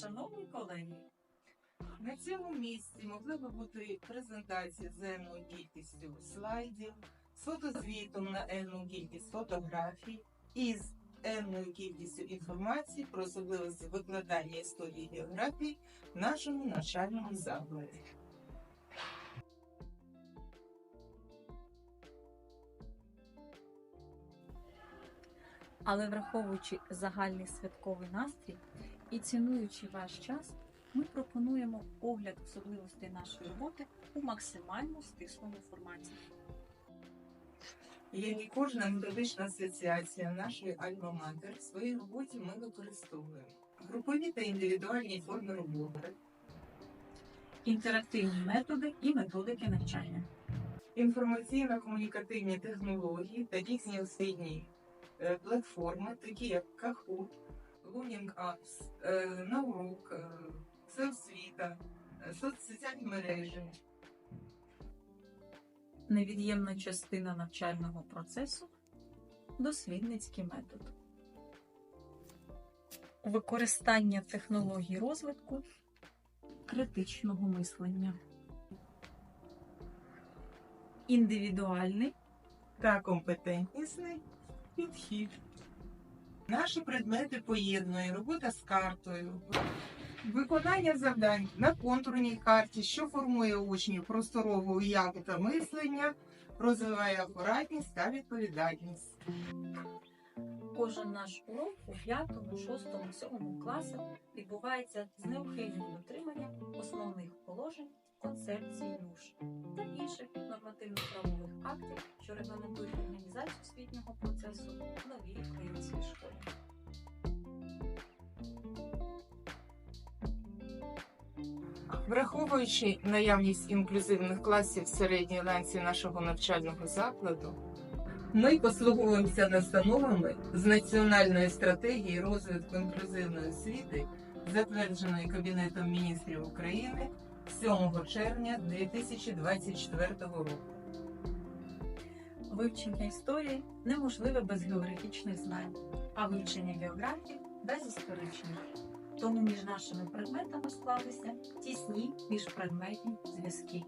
Шановні колеги, На цьому місці могли би бути презентації з енною кількістю слайдів, з фотозвітом на енну кількість фотографій і з енною кількістю інформації про особливості викладання історії географії в нашому навчальному закладі. але враховуючи загальний святковий настрій і цінуючи ваш час, ми пропонуємо огляд особливостей нашої роботи у максимально стислому форматі. Як і кожна методична асоціація нашої Альма-Матер, в своїй роботі ми використовуємо групові та індивідуальні форми роботи, Інтерактивні методи і методики навчання. інформаційно-комунікативні технології та різні освітні е, платформи, такі як Kahoot, Apps, е, Наурук, е, Всеосвіта, е, соцсоціальні мережі. Невід'ємна частина навчального процесу дослідницький метод. Використання технологій розвитку критичного мислення. Індивідуальний та компетентнісний підхід. Наші предмети поєднує робота з картою, виконання завдань на контурній карті, що формує учнів просторову уяву та мислення, розвиває акуратність та відповідальність. Кожен наш урок у 5, 6, 7 класах відбувається з неухильним дотриманням основних положень, концепцій НУШ та інших нормативно-правових актів, що регламентують організацію освітнього процесу в новій українській школі. Враховуючи наявність інклюзивних класів в середній ланці нашого навчального закладу, ми послуговуємося настановами з національної стратегії розвитку інклюзивної освіти, затвердженої Кабінетом міністрів України 7 червня 2024 року. Вивчення історії неможливе без географічних знань, а вивчення географії без історичних. Тому між нашими предметами склалися тісні міжпредметні зв'язки.